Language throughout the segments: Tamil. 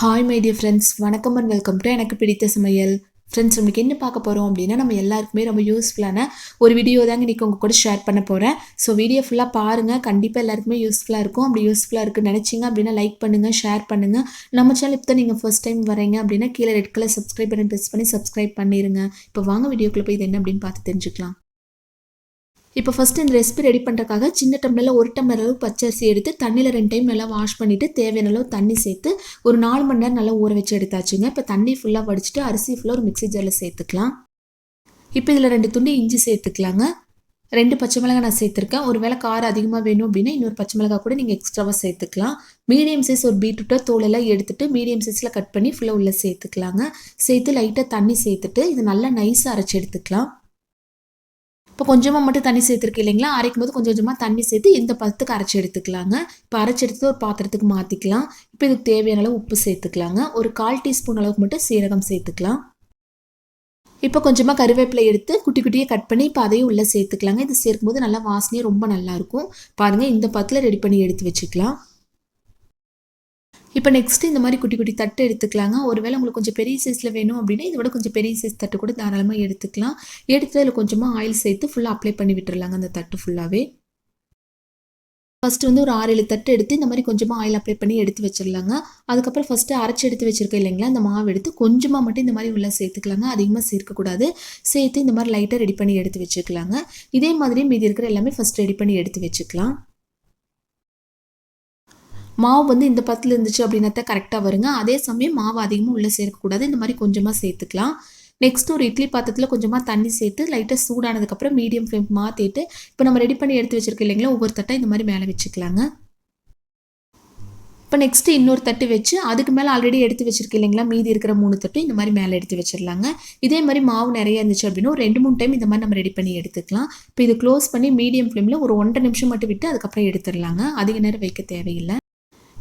ஹாய் மை டியர் ஃப்ரெண்ட்ஸ் வணக்கம் அண்ட் வெல்கம் டு எனக்கு பிடித்த சமையல். ஃப்ரெண்ட்ஸ் உங்களுக்கு என்ன பார்க்க போகிறோம் அப்படின்னா நம்ம எல்லாருக்குமே ரொம்ப யூஸ்ஃபுல்லான ஒரு வீடியோ தாங்க இன்றைக்கி உங்கள் கூட ஷேர் பண்ண போகிறேன் ஸோ வீடியோ ஃபுல்லாக பாருங்கள் கண்டிப்பாக எல்லாருக்குமே யூஸ்ஃபுல்லாக இருக்கும். அப்படி யூஸ்ஃபுல்லாக இருக்குது நினச்சிங்க அப்படின்னா லைக் பண்ணுங்கள் ஷேர் பண்ணுங்கள் நம்ம சேனல் இப்போ தான் நீங்கள் ஃபஸ்ட் டைம் வரீங்க அப்படின்னா கீழே ரெட் கலர் சப்ஸ்கிரைப் பண்ணி ப்ரெஸ் பண்ணி சப்ஸ்கிரைப் பண்ணிடுங்க இப்போ வாங்க வீடியோக்குள்ளே போய் இது என்ன அப்படின்னு பார்த்து தெரிஞ்சுக்கலாம். இப்போ ஃபஸ்ட்டு இந்த ரெசிபி ரெடி பண்ணுறக்காக சின்ன டம்ளரில் ஒரு டம்ளர் அளவு பச்சரிசி எடுத்து தண்ணியில் ரெண்டு டைம் நல்லா வாஷ் பண்ணிவிட்டு தேவையான அளவு தண்ணி சேர்த்து ஒரு நாலு மணி நேரம் நல்லா ஊற வச்சு எடுத்தாச்சுங்க. இப்போ தண்ணி ஃபுல்லாக வடிச்சிட்டு அரிசி ஃபுல்லாக ஒரு மிக்சி ஜாரில் சேர்த்துக்கலாம். இப்போ இதில் ரெண்டு துண்டு இஞ்சி சேர்த்துக்கலாங்க. ரெண்டு பச்சை மிளகாய் நான் சேர்த்துருக்கேன். ஒரு வேளை காரம் அதிகமாக வேணும் அப்படின்னா இன்னொரு பச்சை மிளகாய் கூட நீங்கள் எக்ஸ்ட்ராவாக சேர்த்துக்கலாம். மீடியம் சைஸ் ஒரு பீட்ரூட்டை தோலெல்லாம் எடுத்துட்டு மீடியம் சைஸில் கட் பண்ணி ஃபுல்லாக உள்ளே சேர்த்துக்கலாங்க. சேர்த்து லைட்டாக தண்ணி சேர்த்துட்டு இது நல்லா நைஸாக அரைச்சி எடுத்துக்கலாம். இப்போ கொஞ்சமாக மட்டும் தண்ணி சேர்த்துருக்கு இல்லைங்களா? அரைக்கும் போது கொஞ்சம் கொஞ்சமாக தண்ணி சேர்த்து இந்த பதத்துக்கு அரைச்சி எடுத்துக்கலாங்க? இப்போ அரைச்சி எடுத்து ஒரு பாத்திரத்துக்கு மாற்றிக்கலாம் இப்போ இதுக்கு தேவையான அளவு உப்பு சேர்த்துக்கலாங்க. ஒரு கால் டீஸ்பூன் அளவுக்கு மட்டும் சீரகம் சேர்த்துக்கலாம். இப்போ கொஞ்சமாக கருவேப்பிலை எடுத்து குட்டி குட்டியாக கட் பண்ணி இப்போ அதையும் உள்ளே சேர்த்துக்கலாங்க. இது சேர்க்கும்போது நல்லா வாசனையே ரொம்ப நல்லாயிருக்கும் பாருங்கள் இந்த பத்தில் ரெடி பண்ணி எடுத்து வச்சுக்கலாம். இப்போ நெக்ஸ்ட்டு இந்த மாதிரி குட்டி குட்டி தட்டு எடுத்துக்கலாங்க. ஒருவேளை உங்களுக்கு கொஞ்சம் பெரிய சைஸில் வேணும் அப்படின்னா இதை விட கொஞ்சம் பெரிய சைஸ் தட்டு கூட தாராளமாக எடுத்துக்கலாம். எடுத்து அதில் கொஞ்சமாக ஆயில் சேர்த்து ஃபுல்லாக அப்ளை பண்ணி விட்டுருலாங்க அந்த தட்டு ஃபுல்லாகவே ஃபஸ்ட்டு வந்து ஒரு ஆறு ஏழு தட்டு எடுத்து இந்த மாதிரி கொஞ்சமாக ஆயில் அப்ளை பண்ணி எடுத்து வச்சிடலாங்க. அதுக்கப்புறம் ஃபஸ்ட்டு அரைச்சி எடுத்து வச்சிருக்கேன் இல்லைங்களா அந்த மாவு எடுத்து கொஞ்சமாக மட்டும் இந்த மாதிரி உள்ளே சேர்த்துக்கலாங்க. அதிகமாக சேர்க்கக்கூடாது சேர்த்து இந்த மாதிரி லைட்டாக ரெடி பண்ணி எடுத்து வச்சுக்கலாங்க. இதே மாதிரி மீதி இருக்கிற எல்லாமே ஃபஸ்ட் ரெடி பண்ணி எடுத்து வச்சுக்கலாம். மாவு வந்து இந்த பத்தில் இருந்துச்சு அப்படின்னா கரெக்டாக வருங்க. அதே சமயம் மாவு அதிகமாக உள்ளே சேர்க்கக்கூடாது. இந்த மாதிரி கொஞ்சமாக சேர்த்துக்கலாம். நெக்ஸ்ட் ஒரு இட்லி பாத்திரத்தில் கொஞ்சமாக தண்ணி சேர்த்து லைட்டாக சூடானதுக்கப்புறம் மீடியம் ஃப்ளேம் மாற்றிட்டு இப்போ நம்ம ரெடி பண்ணி எடுத்து வச்சிருக்கோம் இல்லைங்களா ஒவ்வொரு தட்டை இந்த மாதிரி மேலே வச்சுக்கலாங்க. இப்போ நெக்ஸ்ட்டு இன்னொரு தட்டு வச்சு அதுக்கு மேலே ஆல்ரெடி எடுத்து வச்சிருக்கேன் இல்லைங்களா மீதி இருக்கிற மூணு தட்டும் இந்த மாதிரி மேலே எடுத்து வச்சிடலாங்க. இதே மாதிரி மாவு நிறைய இருந்துச்சு அப்படின்னா ஒரு ரெண்டு மூணு டைம் இந்த மாதிரி நம்ம ரெடி பண்ணி எடுத்துக்கலாம். இப்போ இது க்ளோஸ் பண்ணி மீடியம் ஃப்ளேமில் ஒரு ஒன்றரை நிமிஷம் மட்டும் விட்டு அதுக்கப்புறம் எடுத்துடலாங்க. அதிக நேரம் வைக்க தேவையில்லை.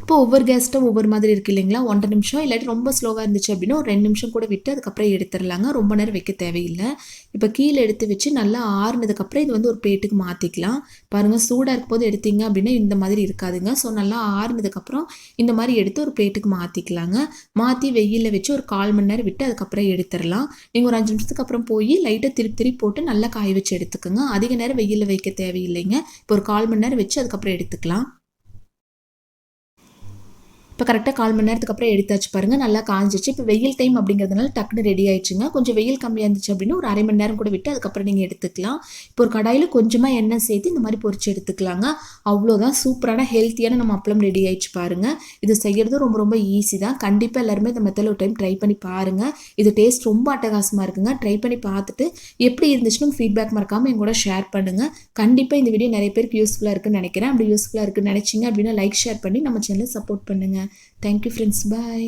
இப்போ ஒவ்வொரு கேஸ்ட்டும் ஒவ்வொரு மாதிரி இருக்குது இல்லைங்களா? ஒன்றரை நிமிஷம் இல்லாட்டி ரொம்ப ஸ்லோவாக இருந்துச்சு அப்படின்னா ஒரு ரெண்டு நிமிஷம் கூட விட்டு அதுக்கப்புறம் எடுத்துடலாங்க. ரொம்ப நேரம் வைக்க தேவையில்லை. இப்போ கீழே எடுத்து வச்சு நல்லா ஆறுனதுக்கப்புறம் இது வந்து ஒரு பிளேட்டுக்கு மாற்றிக்கலாம் பாருங்கள் சூடாக இருக்கும் போது எடுத்தீங்க அப்படின்னா இந்த மாதிரி இருக்காதுங்க. ஸோ நல்லா ஆறுனதுக்கப்புறம் இந்த மாதிரி எடுத்து ஒரு பிளேட்டுக்கு மாற்றிக்கலாங்க மாற்றி வெயிலில் வச்சு ஒரு கால் மணி நேரம் விட்டு அதுக்கப்புறம் எடுத்துடலாம். நீங்கள் ஒரு அஞ்சு நிமிஷத்துக்கு அப்புறம் போய் லைட்டாக திருப்பி திருப்பி போட்டு நல்லா காய வச்சு எடுத்துக்கோங்க. அதிக நேரம் வெயிலில் வைக்க தேவையில்லைங்க. இப்போ ஒரு கால் மணி நேரம் வச்சு அதுக்கப்புறம் எடுத்துக்கலாம். இப்போ கரெக்டாக கால் மணி நேரத்துக்கு அப்புறம் எடுத்தாச்சு பாருங்கள் நல்லா காஞ்சிச்சு. இப்போ வெயில் டைம் அப்படிங்கிறதுனால டக்குன்னு ரெடி ஆயிடுச்சுங்க. கொஞ்சம் வெயில் கம்மியாக இருந்துச்சு அப்படின்னா ஒரு அரை மணி நேரம் கூட விட்டு அதுக்கப்புறம் நீங்கள் எடுத்துக்கலாம். இப்போ ஒரு கடாயில் கொஞ்சமாக எண்ணெய் சேர்த்து இந்த மாதிரி பொறிச்சு எடுத்துக்கலாங்க. அவ்வளோதான். சூப்பரான ஹெல்த்தியான நம்ம அப்பளம் ரெடி ஆயிடுச்சு பாருங்கள் இது செய்கிறது ரொம்ப ரொம்ப ஈஸி தான். கண்டிப்பாக எல்லாருமே இந்த மெத்தடில் ஒரு டைம் ட்ரை பண்ணி பாருங்கள் இது டேஸ்ட் ரொம்ப அட்டகாசமாக இருக்குங்க. ட்ரை பண்ணி பார்த்துட்டு எப்படி இருந்துச்சுன்னு ஃபீட்பேக் மறக்காமல் எங்கூட ஷேர் பண்ணுங்கள் கண்டிப்பாக இந்த வீடியோ நிறைய பேருக்கு யூஸ்ஃபுல்லாக இருக்குன்னு நினைக்கிறேன். அப்படி யூஸ்ஃபுல்லாக இருக்குன்னு நினச்சிங்க அப்படின்னா லைக் ஷேர் பண்ணி நம்ம சேனலை சப்போர்ட் பண்ணுங்கள் தேங்க்யூ ஃப்ரெண்ட்ஸ் பாய்